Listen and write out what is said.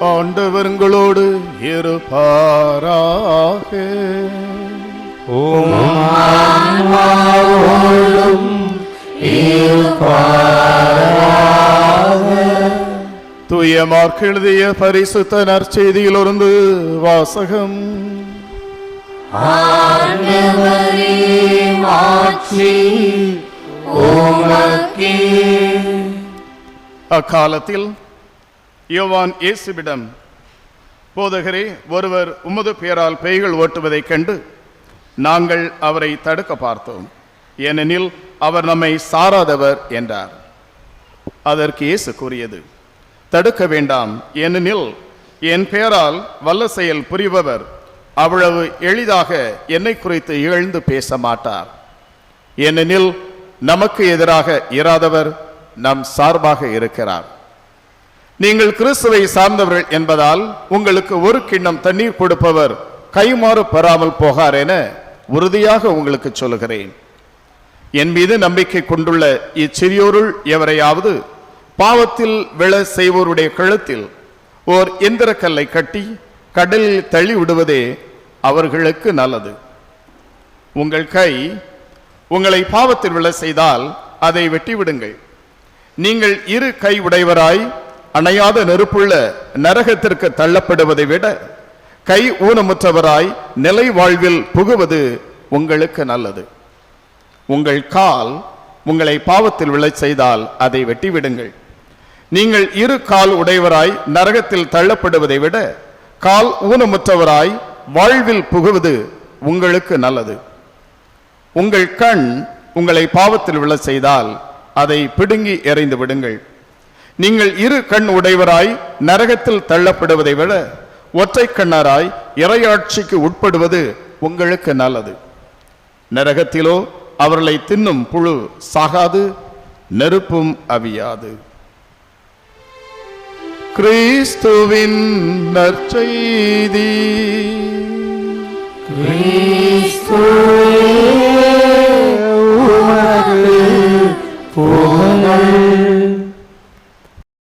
ஆண்டவர்களோடு இருப்பாராக. தூய மார்க் எழுதிய பரிசுத்த நற்செய்தியிலிருந்து வாசகம். அக்காலத்தில் யோவான் இயேசுவிடம் போதகரே ஒருவர் உமது பெயரால் பேய்கள் ஓட்டுவதைக் கண்டு நாங்கள் அவரை தடுக்க பார்த்தோம். ஏனெனில் அவர் நம்மை சாராதவர் என்றார். அதற்கு இயேசு கூறியது தடுக்க வேண்டாம். ஏனெனில் என் பெயரால் வல்ல செயல் புரிபவர். அவ்வளவு எளிதாக என்னை குறித்து இகழ்ந்து பேச மாட்டார். ஏனெனில் நமக்கு எதிராக இராதவர் நம் சார்பாக இருக்கிறார். நீங்கள் கிறிஸ்துவை சார்ந்தவர்கள் என்பதால் உங்களுக்கு ஒரு கிண்ணம் தண்ணீர் கொடுப்பவர் கைமாறு பெறாமல் போகார் என உறுதியாக உங்களுக்கு சொல்லுகிறேன். என் மீது நம்பிக்கை கொண்டுள்ள இச்சிறியோருள் எவரையாவது பாவத்தில் விழ செய்வோருடைய கழுத்தில் ஓர் எந்திரக்கல்லை கட்டி கடலில் தள்ளி விடுவதே அவர்களுக்கு நல்லது. உங்கள் கை உங்களை பாவத்தில் விழ செய்தால் அதை வெட்டி விடுங்கள் நீங்கள் இரு கை உடையவராய் அணையாத நெருப்புள்ள நரகத்திற்கு தள்ளப்படுவதை விட கை ஊனமுற்றவராய் நிலை வாழ்வில் புகுவது உங்களுக்கு நல்லது. உங்கள் கால் உங்களை பாவத்தில் விழச் செய்தால் அதை வெட்டி விடுங்கள் நீங்கள் இரு கால் உடையவராய் நரகத்தில் தள்ளப்படுவதை விட கால் ஊனமுற்றவராய் வாழ்வில் புகுவது உங்களுக்கு நல்லது. உங்கள் கண் உங்களை பாவத்தில் விழச் செய்தால் அதை பிடுங்கி எறிந்து விடுங்கள். நீங்கள் இரு கண் உடையவராய் நரகத்தில் தள்ளப்படுவதை விட ஒற்றை கண்ணராய் இறையாட்சிக்கு உட்படுவது உங்களுக்கு நல்லது. நரகத்திலோ அவர்களை தின்னும் புழு சாகாது நெருப்பும் அவியாது. கிறிஸ்துவின் நற்செய்தி. கிறிஸ்துவே உமக்கு